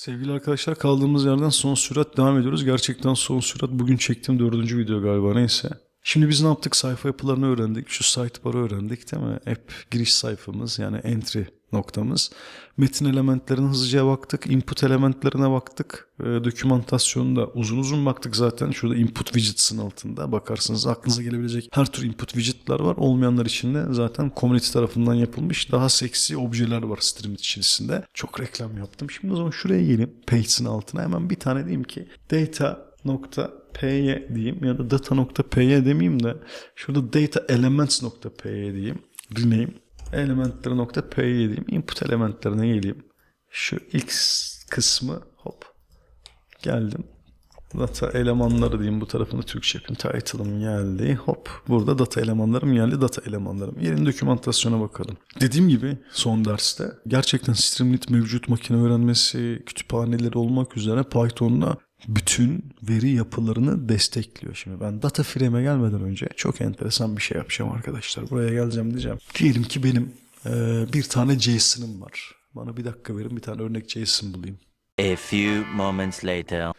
Sevgili arkadaşlar kaldığımız yerden son sürat devam ediyoruz. Gerçekten son sürat bugün çektiğim dördüncü video galiba neyse. Şimdi biz ne yaptık? Sayfa yapılarını öğrendik. Şu sidebar'ı öğrendik değil mi? Hep giriş sayfamız yani entry noktamız. Metin elementlerine hızlıca baktık. Input elementlerine baktık. E, dokümantasyonda uzun uzun baktık zaten. Şurada input widgets'ın altında bakarsınız aklınıza gelebilecek her tür input widget'lar var. Olmayanlar için de zaten community tarafından yapılmış daha seksi objeler var stream içerisinde. Çok reklam yaptım. Şimdi o zaman şuraya gelin. Page'in altına hemen bir tane diyeyim ki data nokta py diyeyim ya da data nokta py demeyeyim de şurada data elements nokta py diyeyim. Rename elementleri nokta py diyeyim. Input elementlerine geleyim. Şu ilk kısmı hop geldim. Data elemanları diyeyim bu tarafını Türkçe yapayım. Title'ım geldi. Hop burada data elemanlarım geldi. Data elemanlarım. Yerin dokümantasyona bakalım. Dediğim gibi son derste gerçekten Streamlit mevcut makine öğrenmesi kütüphaneleri olmak üzere Python'la bütün veri yapılarını destekliyor. Şimdi ben data frame'e gelmeden önce çok enteresan bir şey yapacağım arkadaşlar. Buraya geleceğim diyeceğim. Diyelim ki benim eee, bir tane JSON'ım var. Bana bir dakika verin bir tane örnek JSON bulayım. A few moments later.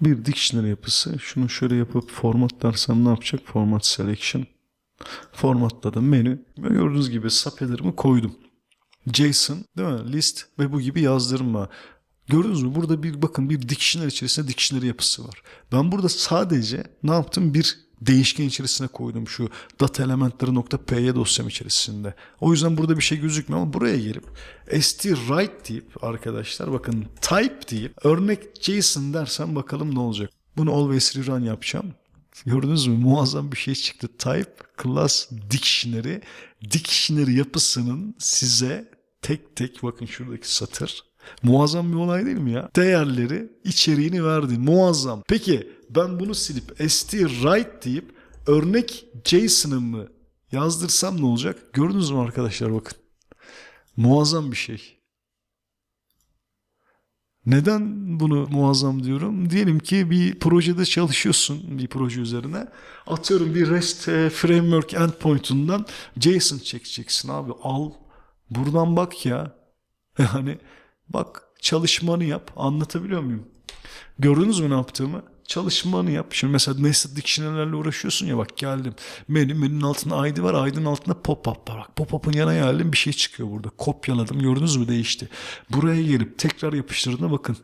Bir dictionary yapısı. Şunu şöyle yapıp formatlarsam ne yapacak? Format selection. Formatladım menü. Ve gördüğünüz gibi subheader'ımı koydum. JSON değil mi? List ve bu gibi yazdırma. Gördünüz mü? Burada bir bakın bir dictionary içerisinde dictionary yapısı var. Ben burada sadece ne yaptım? Bir değişken içerisine koydum şu data elementleri nokta py dosyam içerisinde. O yüzden burada bir şey gözükmüyor ama buraya gelip stwrite deyip arkadaşlar bakın type deyip örnek JSON dersem bakalım ne olacak. Bunu always rerun yapacağım. Gördünüz mü? Muazzam bir şey çıktı. Type class dictionary. Dictionary yapısının size tek tek bakın şuradaki satır. Muazzam bir olay değil mi ya? Değerleri, içeriğini verdi. Muazzam. Peki ben bunu silip stwrite deyip örnek JSON'ımı yazdırsam ne olacak? Gördünüz mü arkadaşlar bakın. Muazzam bir şey. Neden bunu muazzam diyorum? Diyelim ki bir projede çalışıyorsun bir proje üzerine. Atıyorum bir REST e, framework endpoint'undan JSON çekeceksin abi. Al buradan bak ya. Yani bak çalışmanı yap. Anlatabiliyor muyum? Gördünüz mü ne yaptığımı? Çalışmanı yap. Şimdi mesela nested dictionary'lerle uğraşıyorsun ya bak geldim. Menü, menünün altında ID var. ID'nin altında pop-up var. Bak pop-up'ın yana geldim bir şey çıkıyor burada. Kopyaladım. Gördünüz mü değişti. Buraya gelip tekrar yapıştırdığına bakın.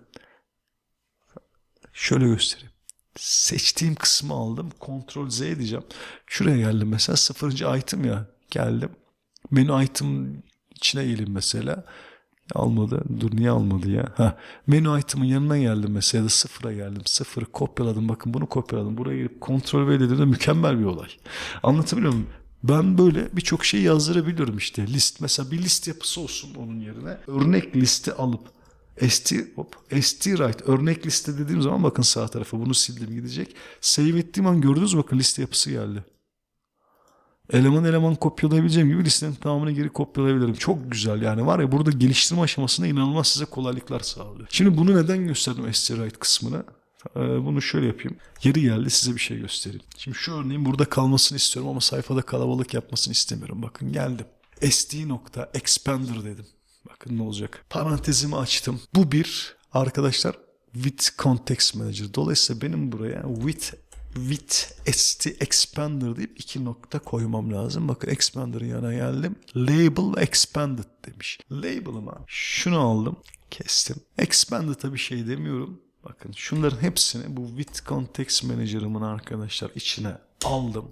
Şöyle göstereyim. Seçtiğim kısmı aldım. Ctrl Z diyeceğim. Şuraya geldim mesela. Sıfırıncı item ya. Geldim. Menü item içine gelin mesela. Almadı. Dur niye almadı ya? Ha. Menü item'ın yanına geldim mesela sıfıra geldim. Sıfırı kopyaladım. Bakın bunu kopyaladım. Buraya girip kontrol V dediğimde mükemmel bir olay. Anlatabiliyor muyum? Ben böyle birçok şey yazdırabiliyorum işte. List mesela bir list yapısı olsun onun yerine. Örnek listi alıp st hop st right örnek liste dediğim zaman bakın sağ tarafa bunu sildim gidecek. Save ettiğim an gördünüz bakın liste yapısı geldi. Eleman eleman kopyalayabileceğim gibi listenin tamamını geri kopyalayabilirim. Çok güzel yani var ya burada geliştirme aşamasında inanılmaz size kolaylıklar sağlıyor. Şimdi bunu neden gösterdim STRite kısmını? Ee, Bunu şöyle yapayım. Yeri geldi size bir şey göstereyim. Şimdi şu örneğin burada kalmasını istiyorum ama sayfada kalabalık yapmasını istemiyorum. Bakın geldim. st.expander dedim. Bakın ne olacak. Parantezimi açtım. Bu bir arkadaşlar with context manager. Dolayısıyla benim buraya with with st expander deyip iki nokta koymam lazım. Bakın expander'ın yanına geldim. Label expanded demiş. Label'ıma şunu aldım. Kestim. Expanded'a bir şey demiyorum. Bakın şunların hepsini bu with context manager'ımın arkadaşlar içine aldım.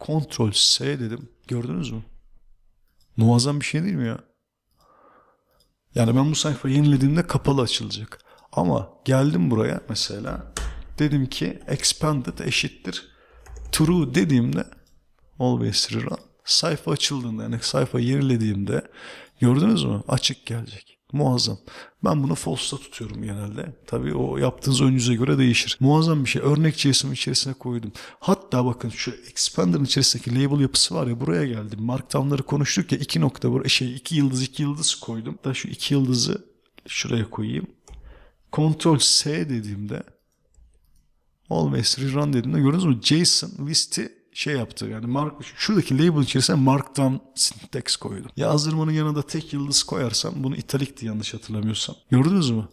Ctrl S dedim. Gördünüz mü? Muazzam bir şey değil mi ya? Yani ben bu sayfayı yenilediğimde kapalı açılacak. Ama geldim buraya mesela dedim ki expanded eşittir true dediğimde always rerun sayfa açıldığında yani sayfa yenilediğimde gördünüz mü açık gelecek. Muazzam. Ben bunu false'da tutuyorum genelde. Tabii o yaptığınız ön yüze göre değişir. Muazzam bir şey. Örnek JSON içerisine koydum. Hatta bakın şu expander'ın içerisindeki label yapısı var ya buraya geldim. Markdown'ları konuştuk ya iki nokta buraya şey iki yıldız iki yıldız koydum. Da şu iki yıldızı şuraya koyayım. Ctrl S dediğimde always rerun dediğimde gördünüz mü? JSON listi şey yaptı yani mark, şuradaki label içerisine markdown syntax koydum. Yazdırmanın yanına da tek yıldız koyarsam bunu italikti yanlış hatırlamıyorsam. Gördünüz mü?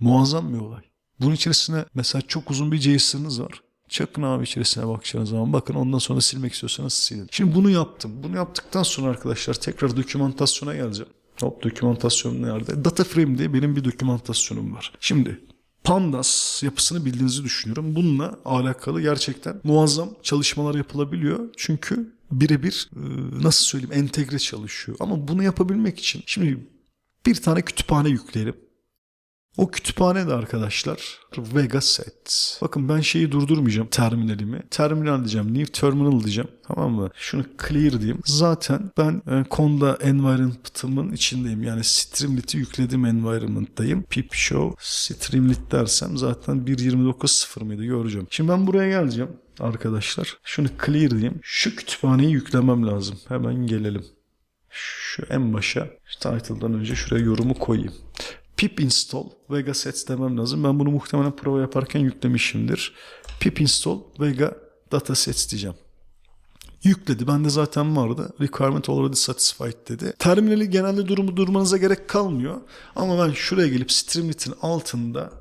Muazzam bir olay. Bunun içerisine mesela çok uzun bir JSON'ınız var. Çakın abi içerisine bakacağınız zaman bakın ondan sonra silmek istiyorsanız silin. Şimdi bunu yaptım. Bunu yaptıktan sonra arkadaşlar tekrar dokümantasyona geleceğim. Hop dokümantasyon nerede? Data frame diye benim bir dokümantasyonum var. Şimdi Pandas yapısını bildiğinizi düşünüyorum. Bununla alakalı gerçekten muazzam çalışmalar yapılabiliyor. Çünkü birebir e, nasıl söyleyeyim entegre çalışıyor. Ama bunu yapabilmek için şimdi bir tane kütüphane yükleyelim. O kütüphane de arkadaşlar Vega Set. Bakın ben şeyi durdurmayacağım terminalimi. Terminal diyeceğim. New Terminal diyeceğim. Tamam mı? Şunu clear diyeyim. Zaten ben e, Conda environment'ımın içindeyim. Yani Streamlit'i yükledim environment'tayım. Pip show Streamlit dersem zaten 1.29.0 mıydı göreceğim. Şimdi ben buraya geleceğim arkadaşlar. Şunu clear diyeyim. Şu kütüphaneyi yüklemem lazım. Hemen gelelim. Şu en başa şu title'dan önce şuraya yorumu koyayım. Pip install Vega sets demem lazım. Ben bunu muhtemelen prova yaparken yüklemişimdir. pip install Vega datasets diyeceğim. Yükledi. Bende zaten vardı. Requirement already satisfied dedi. Terminali genelde durumu durmanıza gerek kalmıyor. Ama ben şuraya gelip Streamlit'in altında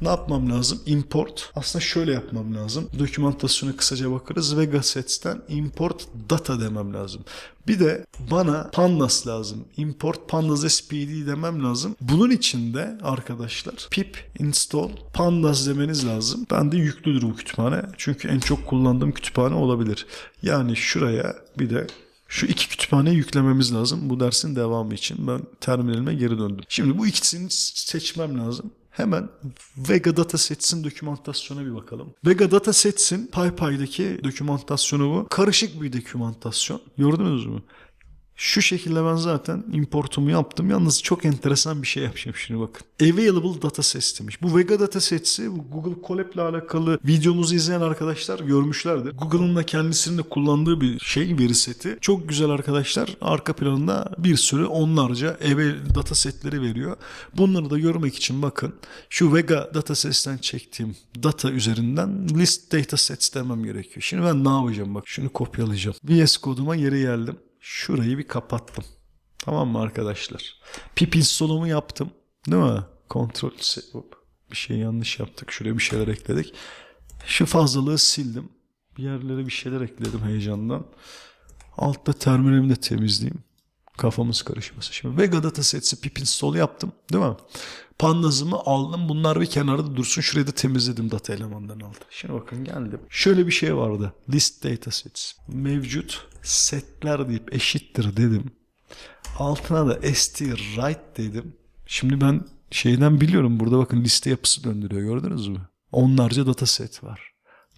ne yapmam lazım? Import. Aslında şöyle yapmam lazım. Dokümantasyona kısaca bakarız. Vega Sets'ten import data demem lazım. Bir de bana pandas lazım. Import pandas spd demem lazım. Bunun için de arkadaşlar pip install pandas demeniz lazım. Ben de yüklüdür bu kütüphane. Çünkü en çok kullandığım kütüphane olabilir. Yani şuraya bir de şu iki kütüphaneyi yüklememiz lazım bu dersin devamı için. Ben terminalime geri döndüm. Şimdi bu ikisini seçmem lazım. Hemen Vega Datasets'in dokümantasyona bir bakalım. Vega Datasets'in PyPy'deki dokümantasyonu bu. Karışık bir dokümantasyon. Gördünüz mü? Şu şekilde ben zaten importumu yaptım. Yalnız çok enteresan bir şey yapacağım şimdi bakın. Available datasets demiş. Bu Vega datasets'i bu Google Colab ile alakalı videomuzu izleyen arkadaşlar görmüşlerdir. Google'ın da kendisinin de kullandığı bir şey veri seti. Çok güzel arkadaşlar. Arka planında bir sürü onlarca available datasetleri veriyor. Bunları da görmek için bakın. Şu Vega datasets'ten çektiğim data üzerinden list datasets demem gerekiyor. Şimdi ben ne yapacağım bak şunu kopyalayacağım. VS koduma geri geldim. Şurayı bir kapattım. Tamam mı arkadaşlar? Pip install'umu yaptım. Değil mi? Kontrol. Bir şey yanlış yaptık. Şuraya bir şeyler ekledik. Şu fazlalığı sildim. Bir yerlere bir şeyler ekledim heyecandan. Altta terminalimi de temizleyeyim. Kafamız karışmasın. Şimdi Vega datasets'i pip install yaptım. Değil mi? Pandas'ımı aldım. Bunlar bir kenarda dursun. Şurayı da temizledim data elemandan aldım. Şimdi bakın geldim. Şöyle bir şey vardı. List datasets. Mevcut setler deyip eşittir dedim. Altına da st right dedim. Şimdi ben şeyden biliyorum. Burada bakın liste yapısı döndürüyor. Gördünüz mü? Onlarca dataset var.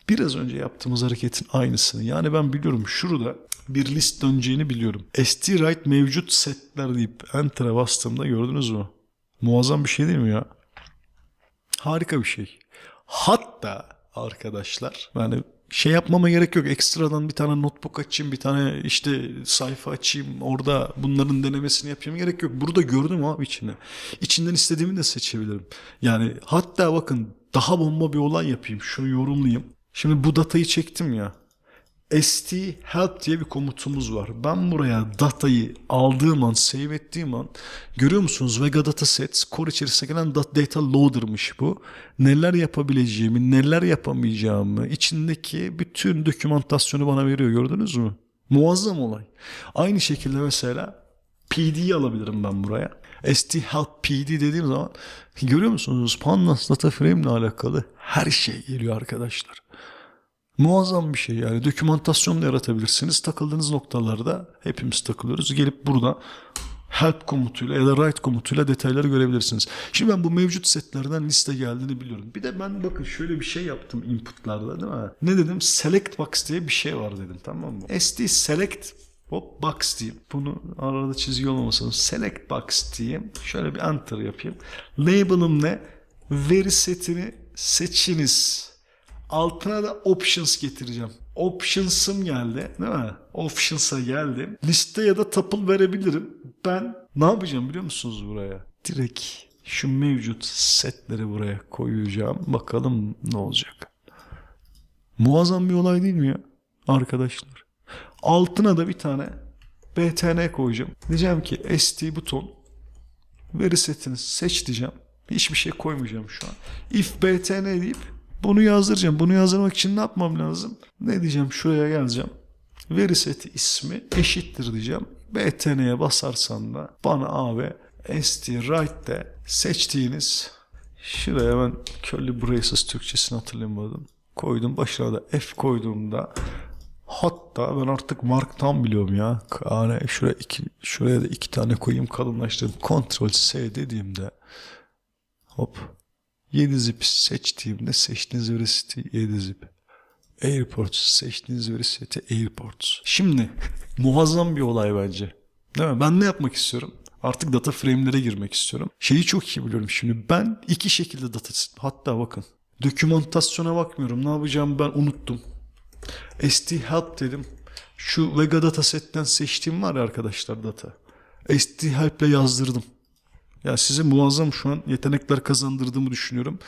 Biraz önce yaptığımız hareketin aynısını. Yani ben biliyorum şurada bir list döneceğini biliyorum. st right mevcut setler deyip enter'a bastığımda gördünüz mü? Muazzam bir şey değil mi ya? Harika bir şey. Hatta arkadaşlar yani şey yapmama gerek yok. Ekstradan bir tane notebook açayım, bir tane işte sayfa açayım, orada bunların denemesini yapayım gerek yok. Burada gördüm abi içini. İçinden istediğimi de seçebilirim. Yani hatta bakın daha bomba bir olay yapayım. Şunu yorumlayayım. Şimdi bu datayı çektim ya. st help diye bir komutumuz var. Ben buraya datayı aldığım an, save ettiğim an görüyor musunuz? Vega datasets core içerisine gelen dat- data loader'mış bu. Neler yapabileceğimi, neler yapamayacağımı, içindeki bütün dokümantasyonu bana veriyor. Gördünüz mü? Muazzam olay. Aynı şekilde mesela PD'yi alabilirim ben buraya. ST Help PD dediğim zaman görüyor musunuz? Pandas Data Frame ile alakalı her şey geliyor arkadaşlar. Muazzam bir şey yani. Dokümantasyon da yaratabilirsiniz. Takıldığınız noktalarda hepimiz takılıyoruz. Gelip burada help komutuyla ya da write komutuyla detayları görebilirsiniz. Şimdi ben bu mevcut setlerden liste geldiğini biliyorum. Bir de ben bakın şöyle bir şey yaptım inputlarda değil mi? Ne dedim? Select box diye bir şey var dedim tamam mı? ST select Hop box diyeyim. Bunu arada çizgi olmamasın. Select box diyeyim. Şöyle bir enter yapayım. Label'ım ne? Veri setini seçiniz. Altına da options getireceğim. Options'ım geldi değil mi? Options'a geldim. Liste ya da tuple verebilirim. Ben ne yapacağım biliyor musunuz buraya? Direkt şu mevcut setleri buraya koyacağım. Bakalım ne olacak. Muazzam bir olay değil mi ya? Arkadaşlar. Altına da bir tane btn koyacağım. Diyeceğim ki st buton veri setini seç diyeceğim. Hiçbir şey koymayacağım şu an. If btn deyip bunu yazdıracağım. Bunu yazdırmak için ne yapmam lazım? Ne diyeceğim? Şuraya geleceğim. Veri seti ismi eşittir diyeceğim. btn'ye basarsan da bana abi st right'te seçtiğiniz şuraya ben curly braces Türkçesini hatırlayamadım. Koydum başına da f koyduğumda hatta ben artık marktan biliyorum ya. Yani şuraya, iki, şuraya da iki tane koyayım kalınlaştırdım. Ctrl S dediğimde hop 7 zip seçtiğimde seçtiğiniz veri seti 7 zip. Airports seçtiğiniz veri seti Airports. Şimdi muazzam bir olay bence. Değil mi? Ben ne yapmak istiyorum? Artık data frame'lere girmek istiyorum. Şeyi çok iyi biliyorum şimdi. Ben iki şekilde data hatta bakın. Dokümantasyona bakmıyorum. Ne yapacağımı ben unuttum. ST help dedim. Şu Vega dataset'ten seçtiğim var ya arkadaşlar data. ST help ile yazdırdım. Ya size muazzam şu an yetenekler kazandırdığımı düşünüyorum.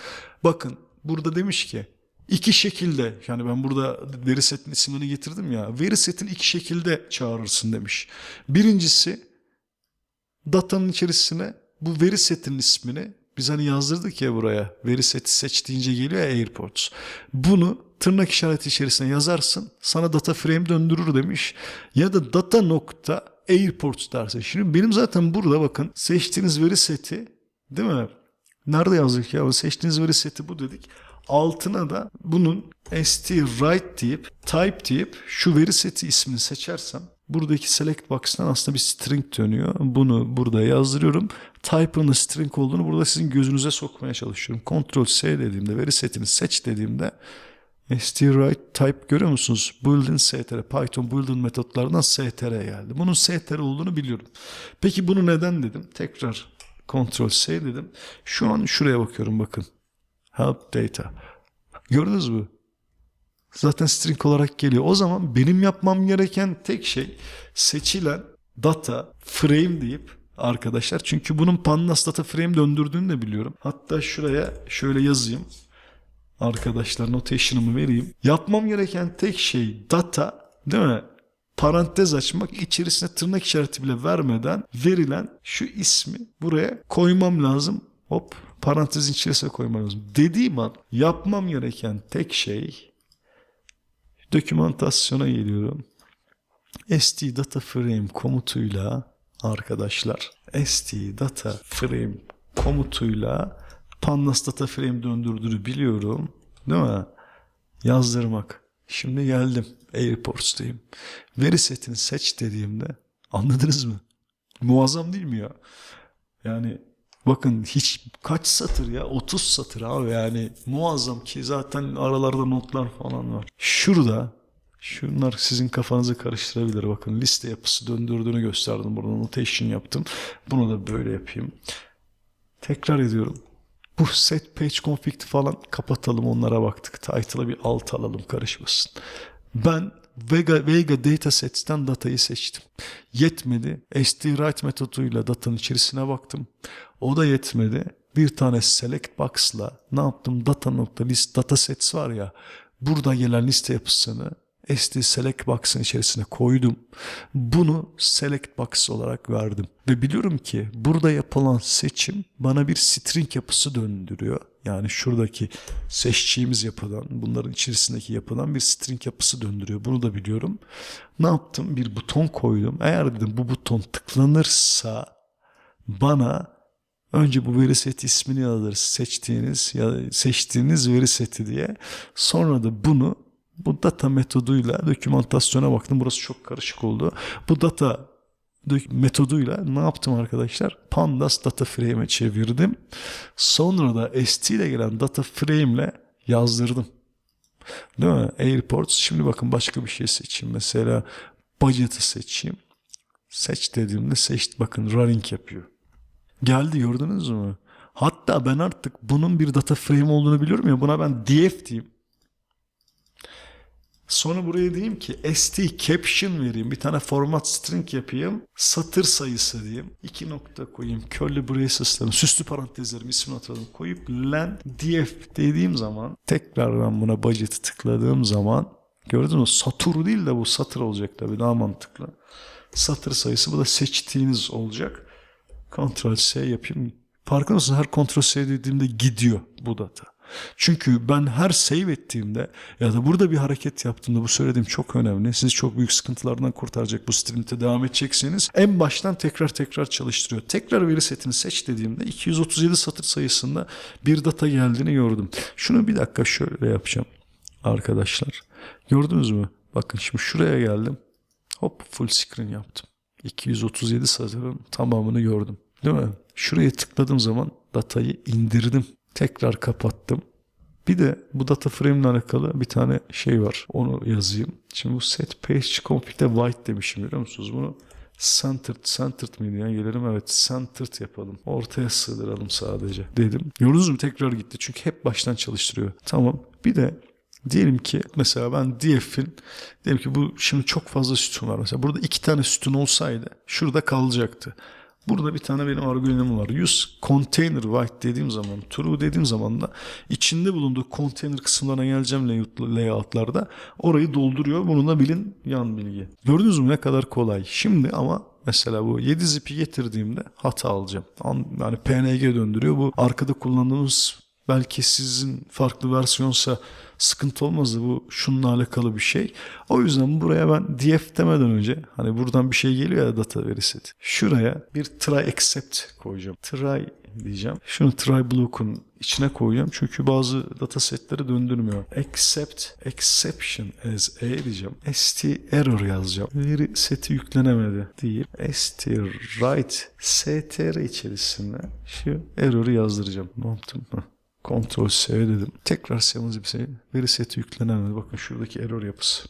Bakın burada demiş ki iki şekilde yani ben burada veri setin isimlerini getirdim ya. Veri setini iki şekilde çağırırsın demiş. Birincisi datanın içerisine bu veri setinin ismini biz hani yazdırdık ya buraya. Veri seti seç deyince geliyor ya Airports. Bunu tırnak işareti içerisine yazarsın. Sana data frame döndürür demiş. Ya da data nokta airports dersin. Şimdi benim zaten burada bakın seçtiğiniz veri seti değil mi? Nerede yazdık ya? Seçtiğiniz veri seti bu dedik. Altına da bunun st right deyip type deyip şu veri seti ismini seçersem buradaki select box'tan aslında bir string dönüyor. Bunu burada yazdırıyorum. Type'ın string olduğunu burada sizin gözünüze sokmaya çalışıyorum. Ctrl S dediğimde veri setini seç dediğimde stwrite type görüyor musunuz? Boolean str, Python boolean metotlarından str geldi. Bunun str olduğunu biliyorum. Peki bunu neden dedim? Tekrar Ctrl S dedim. Şu an şuraya bakıyorum bakın. Help data. Gördünüz mü? Zaten string olarak geliyor. O zaman benim yapmam gereken tek şey seçilen data frame deyip arkadaşlar çünkü bunun pandas data frame döndürdüğünü de biliyorum. Hatta şuraya şöyle yazayım. Arkadaşlar notation'ımı vereyim. Yapmam gereken tek şey data değil mi? Parantez açmak içerisine tırnak işareti bile vermeden verilen şu ismi buraya koymam lazım. Hop parantezin içerisine koymam lazım. Dediğim an yapmam gereken tek şey dokümantasyona geliyorum. st data frame komutuyla arkadaşlar st data frame komutuyla pandas data frame döndürdüğünü biliyorum. Değil mi? Yazdırmak. Şimdi geldim. Airports'tayım. Veri setini seç dediğimde anladınız mı? Muazzam değil mi ya? Yani bakın hiç kaç satır ya? 30 satır abi yani muazzam ki zaten aralarda notlar falan var. Şurada Şunlar sizin kafanızı karıştırabilir. Bakın liste yapısı döndürdüğünü gösterdim. Burada notation yaptım. Bunu da böyle yapayım. Tekrar ediyorum. Bu set page config falan kapatalım onlara baktık. Title'a bir alt alalım karışmasın. Ben Vega, Vega datasets'ten datayı seçtim. Yetmedi. STWrite metoduyla datanın içerisine baktım. O da yetmedi. Bir tane select box'la ne yaptım? Data.list datasets var ya. Burada gelen liste yapısını ST select box'ın içerisine koydum. Bunu select box olarak verdim. Ve biliyorum ki burada yapılan seçim bana bir string yapısı döndürüyor. Yani şuradaki seçtiğimiz yapıdan, bunların içerisindeki yapıdan bir string yapısı döndürüyor. Bunu da biliyorum. Ne yaptım? Bir buton koydum. Eğer dedim bu buton tıklanırsa bana Önce bu veri seti ismini alır seçtiğiniz ya seçtiğiniz veri seti diye. Sonra da bunu bu data metoduyla dokümantasyona baktım. Burası çok karışık oldu. Bu data metoduyla ne yaptım arkadaşlar? Pandas data frame'e çevirdim. Sonra da ST ile gelen data frame ile yazdırdım. Değil mi? Airports. Şimdi bakın başka bir şey seçeyim. Mesela budget'ı seçeyim. Seç dediğimde seç bakın running yapıyor. Geldi gördünüz mü? Hatta ben artık bunun bir data frame olduğunu biliyorum ya buna ben df diyeyim. Sonra buraya diyeyim ki st caption vereyim. Bir tane format string yapayım. Satır sayısı diyeyim. İki nokta koyayım. Curly braces'larım. Süslü parantezlerim ismini atalım. Koyup len df dediğim zaman tekrar ben buna budget'ı tıkladığım zaman gördünüz mü? Satur değil de bu satır olacak tabii. Daha mantıklı. Satır sayısı bu da seçtiğiniz olacak. Ctrl S yapayım. Farkında mısın? Her kontrol C dediğimde gidiyor bu data. Çünkü ben her save ettiğimde ya da burada bir hareket yaptığımda bu söylediğim çok önemli. Sizi çok büyük sıkıntılardan kurtaracak bu stream'te devam edecekseniz en baştan tekrar tekrar çalıştırıyor. Tekrar veri setini seç dediğimde 237 satır sayısında bir data geldiğini gördüm. Şunu bir dakika şöyle yapacağım arkadaşlar. Gördünüz mü? Bakın şimdi şuraya geldim. Hop full screen yaptım. 237 satırın tamamını gördüm. Değil mi? Şuraya tıkladığım zaman datayı indirdim. Tekrar kapattım. Bir de bu data frame ile alakalı bir tane şey var. Onu yazayım. Şimdi bu set page config'de white demişim biliyor musunuz? Bunu centered, centered miydi ya? Gelelim evet centered yapalım. Ortaya sığdıralım sadece dedim. Gördünüz mü? Tekrar gitti. Çünkü hep baştan çalıştırıyor. Tamam. Bir de Diyelim ki mesela ben DF'in diyelim ki bu şimdi çok fazla sütun var. Mesela burada iki tane sütun olsaydı şurada kalacaktı. Burada bir tane benim argümanım var. Use container white dediğim zaman, true dediğim zaman da içinde bulunduğu container kısımlarına geleceğim layout- layoutlarda orayı dolduruyor. Bunu da bilin yan bilgi. Gördünüz mü ne kadar kolay. Şimdi ama mesela bu 7 zip'i getirdiğimde hata alacağım. An- Yani PNG döndürüyor. Bu arkada kullandığımız belki sizin farklı versiyonsa sıkıntı olmazdı bu şununla alakalı bir şey. O yüzden buraya ben df demeden önce hani buradan bir şey geliyor ya data veri seti. Şuraya bir try except koyacağım. Try diyeceğim. Şunu try block'un içine koyacağım. Çünkü bazı data setleri döndürmüyor. Except exception as a diyeceğim. st error yazacağım. Veri seti yüklenemedi deyip st write str içerisine şu error'ı yazdıracağım. Ne yaptım? Ctrl S dedim. Tekrar seviniz bir şey. Veri seti yüklenemedi. Bakın şuradaki error yapısı.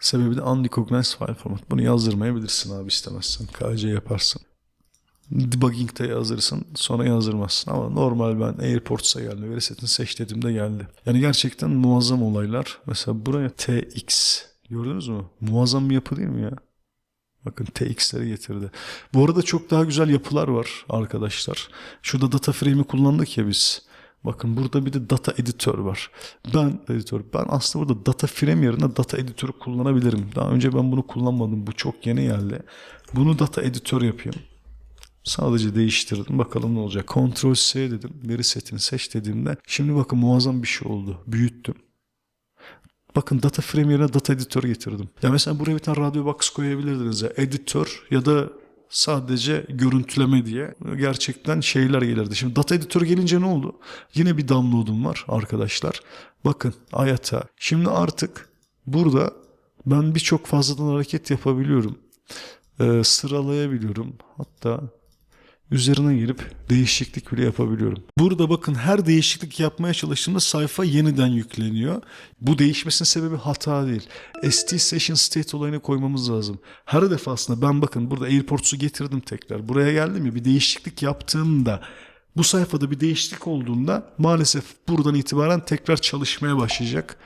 Sebebi de unrecognized file format. Bunu yazdırmayabilirsin abi istemezsen. KC yaparsın. Debugging'de yazdırırsın sonra yazdırmazsın ama normal ben Airports'a geldi veri setini seç dediğimde geldi. Yani gerçekten muazzam olaylar. Mesela buraya TX gördünüz mü? Muazzam bir yapı değil mi ya? Bakın TX'leri getirdi. Bu arada çok daha güzel yapılar var arkadaşlar. Şurada data frame'i kullandık ya biz. Bakın burada bir de data editör var. Ben editör. Ben aslında burada data frame yerine data editörü kullanabilirim. Daha önce ben bunu kullanmadım. Bu çok yeni geldi. Bunu data editör yapayım. Sadece değiştirdim. Bakalım ne olacak. Ctrl C dedim. Veri setini seç dediğimde. Şimdi bakın muazzam bir şey oldu. Büyüttüm. Bakın data frame yerine data editör getirdim. Ya mesela buraya bir tane radyo box koyabilirdiniz ya. Editör ya da sadece görüntüleme diye gerçekten şeyler gelirdi. Şimdi data editör gelince ne oldu? Yine bir download'um var arkadaşlar. Bakın ayata. Şimdi artık burada ben birçok fazladan hareket yapabiliyorum. Ee, sıralayabiliyorum. Hatta üzerine gelip değişiklik bile yapabiliyorum. Burada bakın her değişiklik yapmaya çalıştığımda sayfa yeniden yükleniyor. Bu değişmesinin sebebi hata değil. ST Session State olayını koymamız lazım. Her defasında ben bakın burada Airports'u getirdim tekrar. Buraya geldim ya bir değişiklik yaptığımda bu sayfada bir değişiklik olduğunda maalesef buradan itibaren tekrar çalışmaya başlayacak.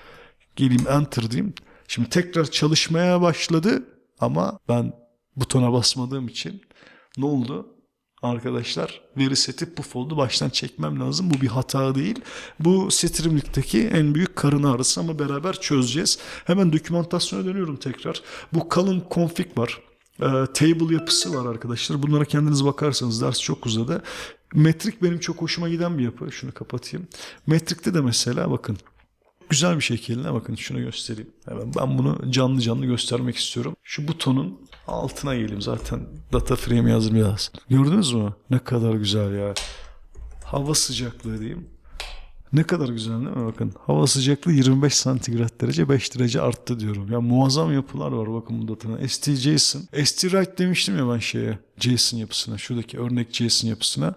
Geleyim enter diyeyim. Şimdi tekrar çalışmaya başladı ama ben butona basmadığım için ne oldu? Arkadaşlar veri seti puf oldu. Baştan çekmem lazım. Bu bir hata değil. Bu Streamlab'deki en büyük karın ağrısı ama beraber çözeceğiz. Hemen dokümantasyona dönüyorum tekrar. Bu kalın config var. Ee, table yapısı var arkadaşlar. Bunlara kendiniz bakarsanız ders çok uzadı. Metrik benim çok hoşuma giden bir yapı. Şunu kapatayım. Metrikte de mesela bakın güzel bir şekilde bakın şunu göstereyim. Hemen ben bunu canlı canlı göstermek istiyorum. Şu butonun altına geleyim zaten data frame biraz. Gördünüz mü? Ne kadar güzel ya. Hava sıcaklığı diyeyim. Ne kadar güzel değil mi? Bakın hava sıcaklığı 25 santigrat derece 5 derece arttı diyorum. Ya muazzam yapılar var bakın bu datanın. ST-JSON. ST-Write demiştim ya ben şeye. JSON yapısına. Şuradaki örnek JSON yapısına.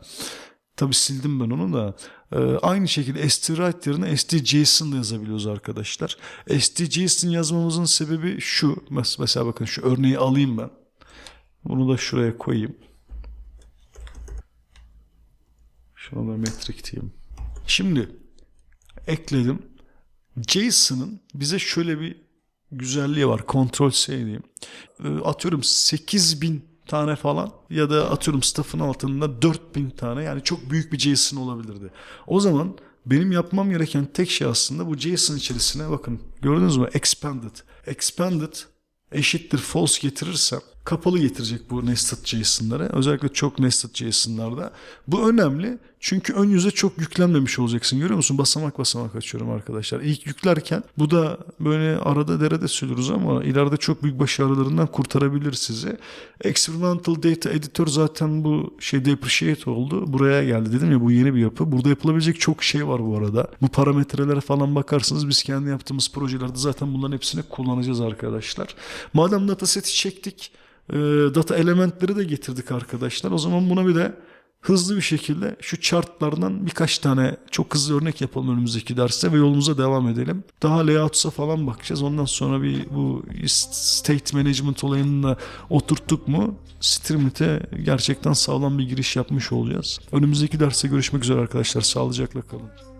Tabi sildim ben onu da. Ee, aynı şekilde ST-Write yerine ST-JSON da yazabiliyoruz arkadaşlar. ST-JSON yazmamızın sebebi şu. Mes- Mesela bakın şu örneği alayım ben. Bunu da şuraya koyayım. Şuna da metrik diyeyim. Şimdi ekledim. JSON'ın bize şöyle bir güzelliği var. Ctrl C diyeyim. Ee, Atıyorum 8000 tane falan ya da atıyorum staff'ın altında 4000 tane yani çok büyük bir JSON olabilirdi. O zaman benim yapmam gereken tek şey aslında bu JSON içerisine bakın gördünüz mü expanded. Expanded eşittir false getirirsem kapalı getirecek bu nested JSON'ları. Özellikle çok nested JSON'larda. Bu önemli çünkü ön yüze çok yüklenmemiş olacaksın. Görüyor musun? Basamak basamak açıyorum arkadaşlar. İlk yüklerken bu da böyle arada derede sürürüz ama ileride çok büyük başarılarından kurtarabilir sizi. Experimental Data Editor zaten bu şey depreciate oldu. Buraya geldi dedim ya bu yeni bir yapı. Burada yapılabilecek çok şey var bu arada. Bu parametrelere falan bakarsınız biz kendi yaptığımız projelerde zaten bunların hepsini kullanacağız arkadaşlar. Madem dataseti çektik e, data elementleri de getirdik arkadaşlar. O zaman buna bir de hızlı bir şekilde şu chartlardan birkaç tane çok hızlı örnek yapalım önümüzdeki derste ve yolumuza devam edelim. Daha layouts'a falan bakacağız. Ondan sonra bir bu state management olayını da oturttuk mu Streamlit'e gerçekten sağlam bir giriş yapmış olacağız. Önümüzdeki derste görüşmek üzere arkadaşlar. Sağlıcakla kalın.